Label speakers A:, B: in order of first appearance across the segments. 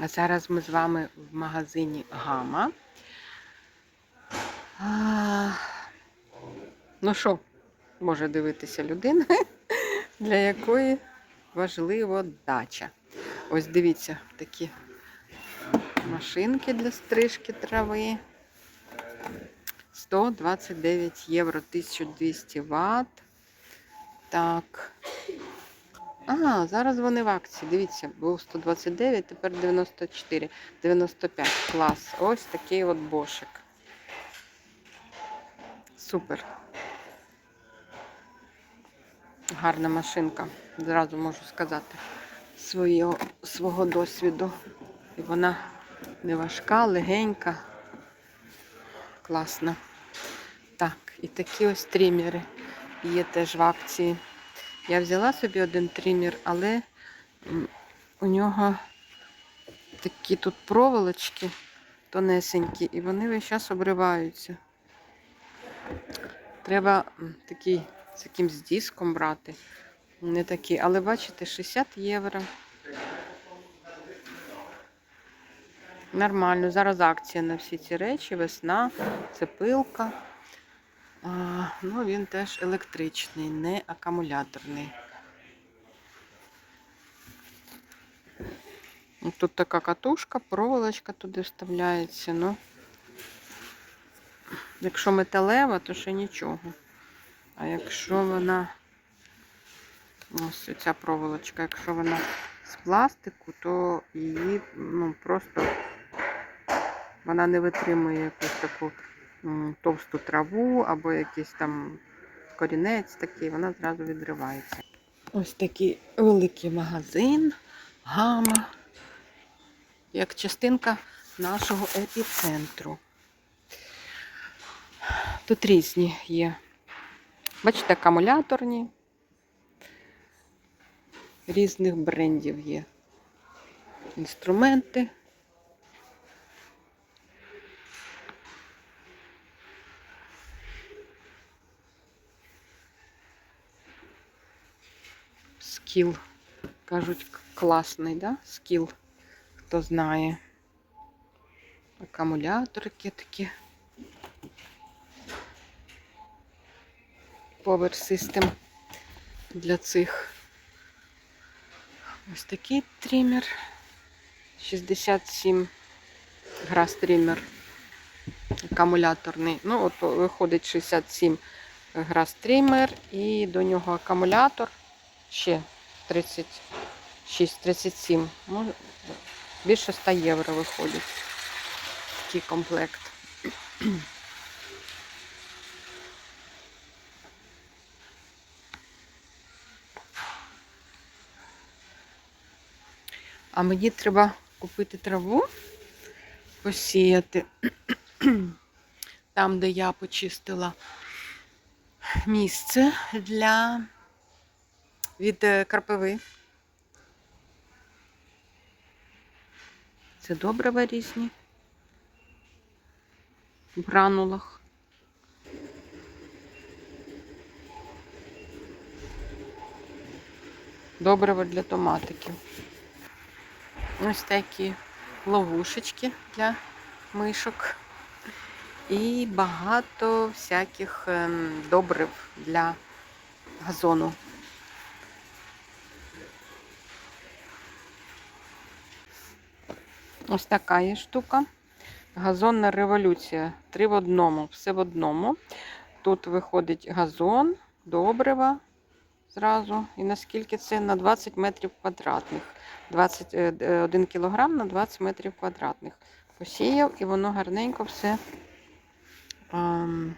A: А зараз ми з вами в магазині Гама. А, ну що, може дивитися людина, для якої важлива дача. Ось дивіться, такі машинки для стрижки трави. 129 євро, 1200 Вт. Так. А, зараз вони в акції. Дивіться, був 129, тепер 94, 95. Клас. Ось такий от бошик. Супер. Гарна машинка. Зразу можу сказати свого, свого досвіду. І вона не важка, легенька. Класна. Так, і такі ось трімери є теж в акції. Я взяла собі один трімер, але у нього такі тут проволочки тонесенькі, і вони весь час обриваються. Треба такий з якимсь диском брати. Не такий, але бачите, 60 євро. Нормально. Зараз акція на всі ці речі, весна, це пилка. Ну, він теж електричний, не акумуляторний. Ну, Тут така катушка, проволочка туди вставляється. Ну, якщо металева, то ще нічого. А якщо вона ось ця проволочка, якщо вона з пластику, то її ну, просто вона не витримує якусь таку товсту траву або якийсь там корінець такий, вона зразу відривається. Ось такий великий магазин, гама, як частинка нашого епіцентру. Тут різні є. Бачите, акумуляторні. Різних брендів є. Інструменти. Скіл. Кажуть, класний, да? Скіл, хто знає. Акумуляторики такі. Power System для цих. Ось такий тример. 67 грас тример. Акумуляторний. Ну, от виходить 67 грас тример і до нього акумулятор ще 36-37. Може, більше 100 євро виходить. Такий комплект. А мені треба купити траву, посіяти там, де я почистила місце для від е, карпиви. Це добрива різні в гранулах. Добриво для томатиків. Ось такі ловушечки для мишок. І багато всяких ем, добрив для газону. Ось така є штука. Газонна революція. Три в одному, все в одному. Тут виходить газон, добрива зразу. І наскільки це на 20 метрів квадратних. 21 кілограм на 20 метрів квадратних. Посіяв і воно гарненько все. ем,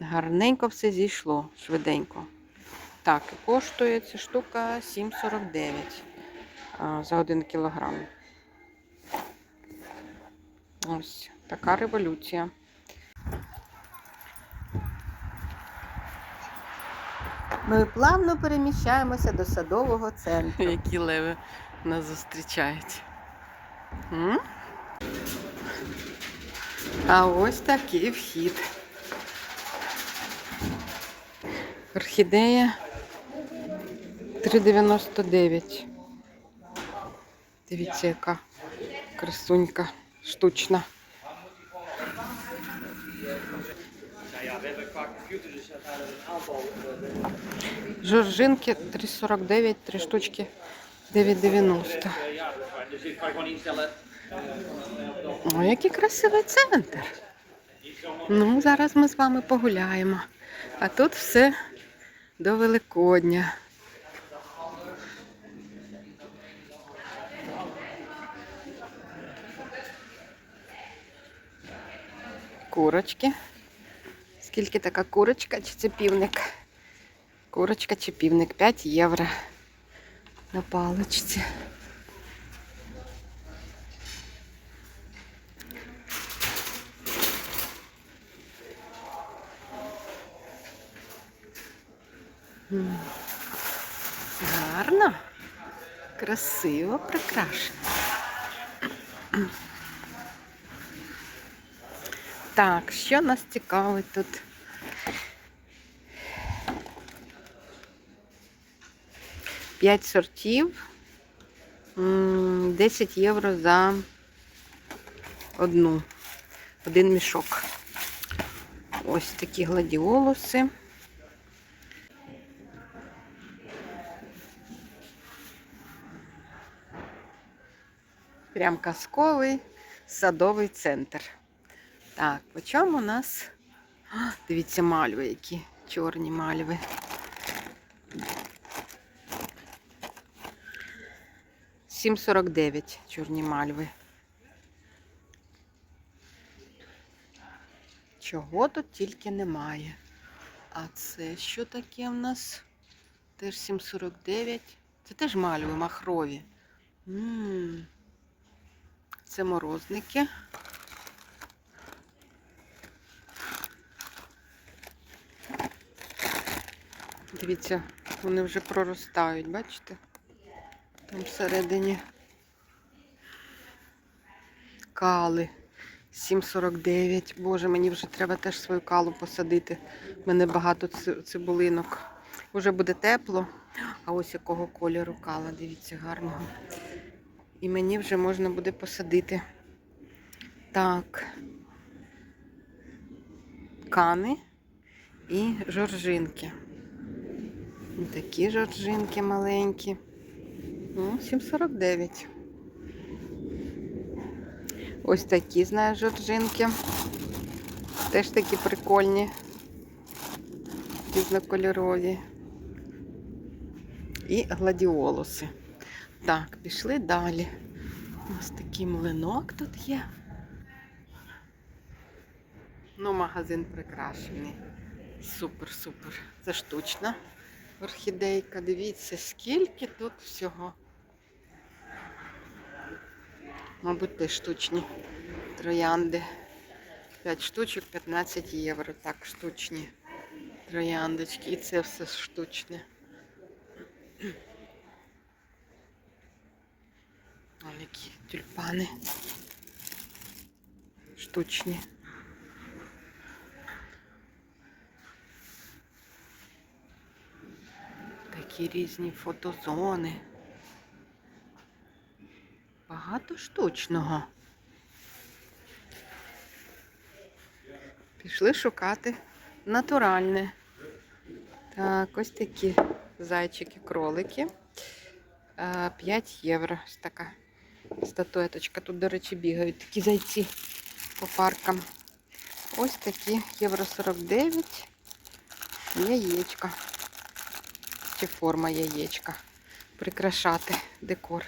A: гарненько все зійшло швиденько. Так, коштує ця штука 7,49 а, за 1 кілограм. Ось така революція.
B: Ми плавно переміщаємося до садового центру.
A: Які леви нас зустрічають. М? А ось такий вхід. Орхідея 3,99. Дивіться, яка красунька штучна. Жоржинки 3,49, 3 штучки 9,90.
C: eh, ja, dus ik kan gewoon instellen.
A: О, який красивий центр. Ну, зараз ми з вами погуляємо. А тут все до Великодня. Курочки. Скільки така курочка чи це півник? Курочка чи півник 5 євро на паличці. Гарно, красиво прикрашено. Так, що нас цікавить тут? П'ять сортів. М, 10 євро за одну. Один мішок. Ось такі гладіолуси. Прям казковий садовий центр. Так, по у нас? Дивіться, мальви, які чорні мальви. Сім сорок дев'ять чорні мальви. Чого тут тільки немає. А це що таке в нас? Теж 7,49. Це теж мальви махрові. м це морозники. Дивіться, вони вже проростають, бачите? Там всередині кали 7,49. Боже, мені вже треба теж свою калу посадити. У мене багато цибулинок. Уже буде тепло. А ось якого кольору кала, дивіться, гарного. І мені вже можна буде посадити. Так. Кани і жоржинки. Такі жоржинки маленькі. Ну, 7,49. Ось такі, знаю, жоржинки. Теж такі прикольні. Різнокольорові. І гладіолуси. Так, пішли далі. Ось такий млинок тут є. Ну, магазин прикрашений. Супер, супер. Це штучна орхідейка. Дивіться, скільки тут всього. Мабуть, теж штучні троянди. 5 штучок, 15 євро. Так, штучні трояндочки. І це все штучне. Ось які тюльпани. Штучні. Такі різні фотозони. Багато штучного. Пішли шукати натуральне. Так, ось такі зайчики-кролики. 5 євро. Ось така статуеточка. Тут, до речі, бігають такі зайці по паркам. Ось такі євро 49. Яєчка. Чи форма яєчка. Прикрашати декор.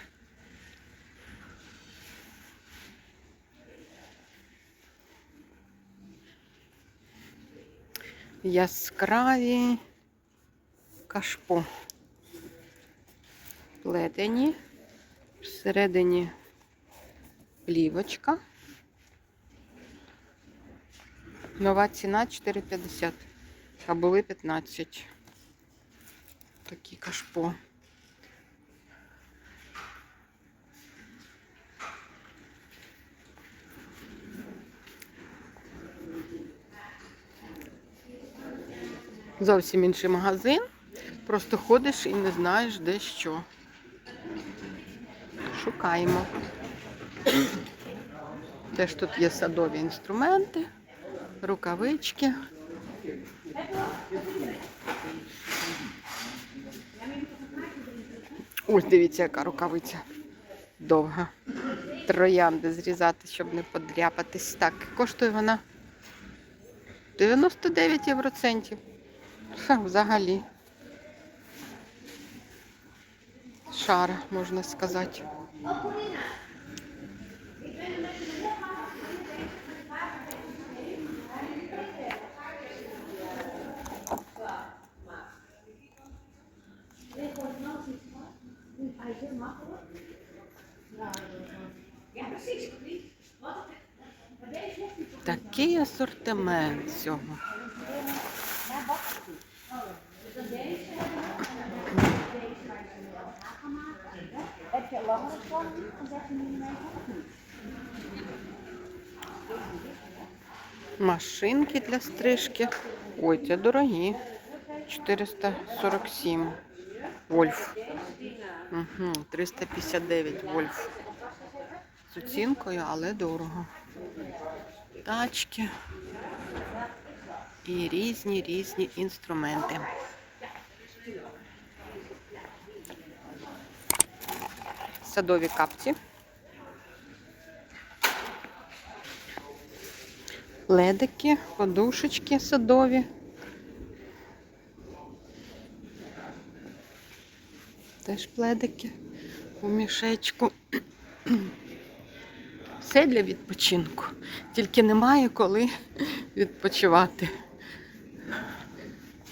A: Яскраві кашпо. Плетені. Всередині плівочка. Нова ціна 4,50. А були 15. Такі кашпо. Зовсім інший магазин. Просто ходиш і не знаєш, де що. Шукаємо. Теж тут є садові інструменти, рукавички. Ось дивіться, яка рукавиця довга. Троянди зрізати, щоб не подряпатись. Так, коштує вона 99 євроцентів. Взагалі. Шара, можна сказати. Такий асортимент всього. Машинки для стрижки. Ой, це дорогі. 447 вольф. Угу, 359 вольф. З оцінкою, але дорого. Тачки і різні різні інструменти. Садові капці. Ледики, подушечки садові. Теж пледики у мішечку. Все для відпочинку. Тільки немає коли відпочивати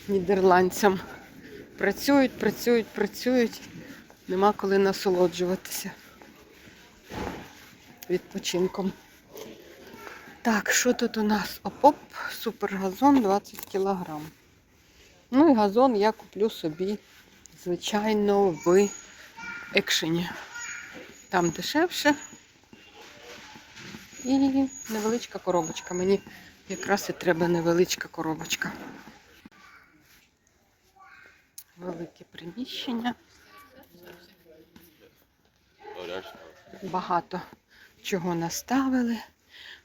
A: нідерландцям. Працюють, працюють, працюють. Нема коли насолоджуватися відпочинком. Так, що тут у нас? Опоп, супергазон 20 кг. Ну і газон я куплю собі, звичайно, в екшені. Там дешевше. І невеличка коробочка. Мені якраз і треба невеличка коробочка. Велике приміщення. Багато чого наставили.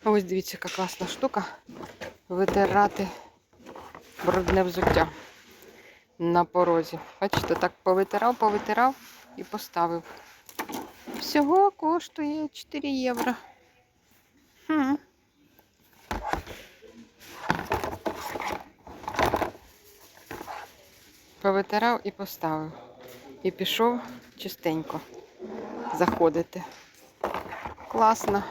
A: Ось дивіться, яка класна штука. Витирати брудне взуття на порозі. Бачите, так повитирав, повитирав і поставив. Всього коштує 4 євро. Хм. Повитирав і поставив. І пішов чистенько заходити. Класно.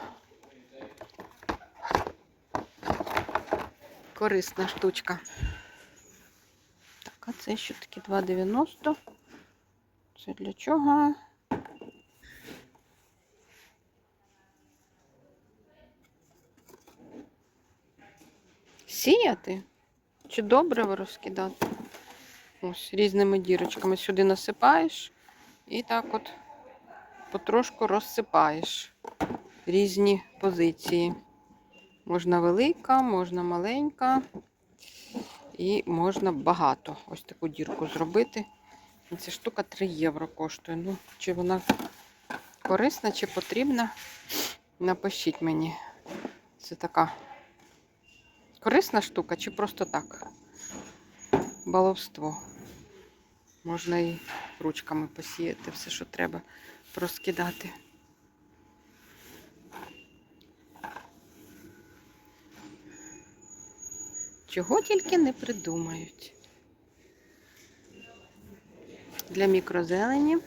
A: Корисна штучка. Так, а це що таке 2,90. Це для чого? Сіяти? Чи добре розкидати? Ось різними дірочками сюди насипаєш і так от потрошку розсипаєш різні позиції. Можна велика, можна маленька і можна багато. Ось таку дірку зробити. Ця штука 3 євро коштує. Ну, чи вона корисна, чи потрібна, напишіть мені. Це така корисна штука, чи просто так? Баловство. Можна і ручками посіяти все, що треба розкидати. Чого тільки не придумають. Для мікрозелені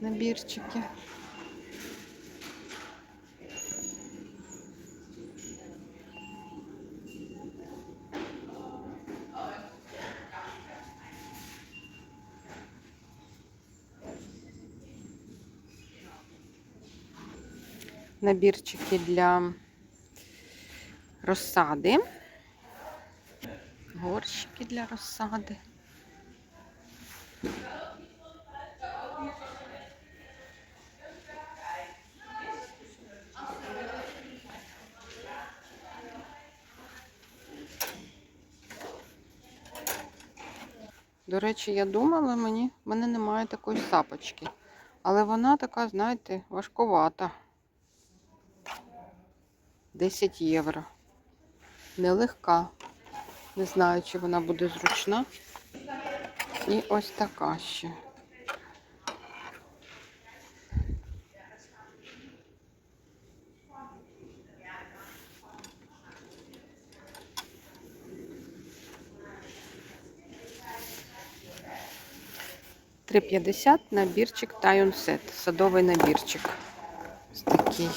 A: набірчики. Набірчики для розсади. Горщики для розсади. До речі, я думала, мені в мене немає такої сапочки. Але вона така, знаєте, важковата. 10 євро. Нелегка. Не знаю, чи вона буде зручна. І ось така ще. Три п'ятдесят набірчик Тайон Сет. Садовий набірчик. Ось такий.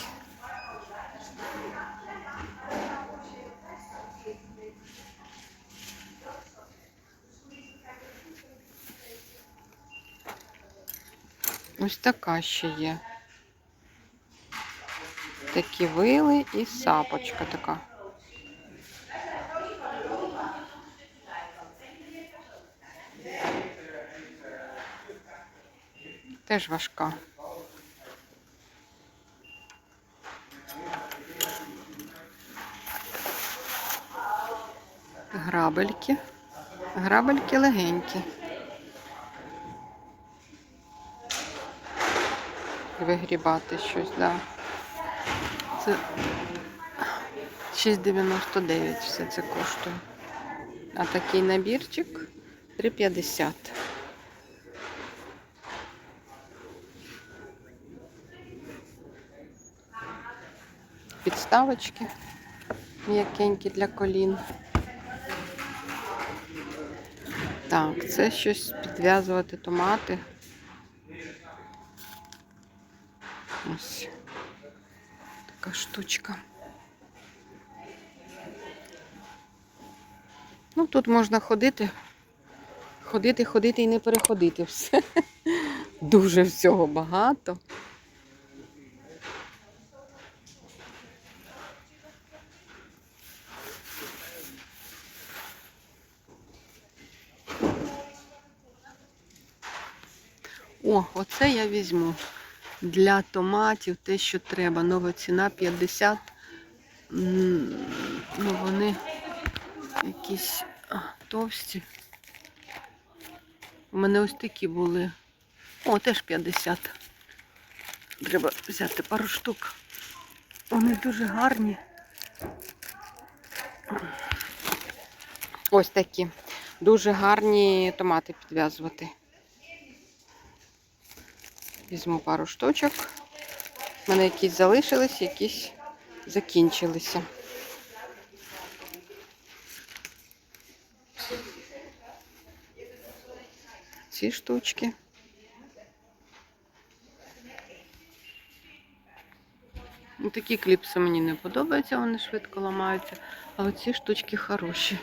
A: Така ще є. Такі вили і сапочка така. Теж важка. Грабельки. Грабельки легенькі. Вигрібати щось, да. Це 6,99 все це коштує. А такий набірчик 3,50. Підставочки м'якенькі для колін. Так, це щось підв'язувати томати. Ось така штучка. Ну, тут можна ходити, ходити, ходити і не переходити все. Дуже всього багато. О, оце я візьму. Для томатів те, що треба. Нова ціна 50. Ну, вони якісь товсті. У мене ось такі були. О, теж 50. Треба взяти пару штук. Вони дуже гарні. Ось такі. Дуже гарні томати підв'язувати. Візьму пару штучок. У мене якісь залишились, якісь закінчилися. Ці штучки. Ну, Такі кліпси мені не подобаються, вони швидко ламаються. А оці штучки хороші.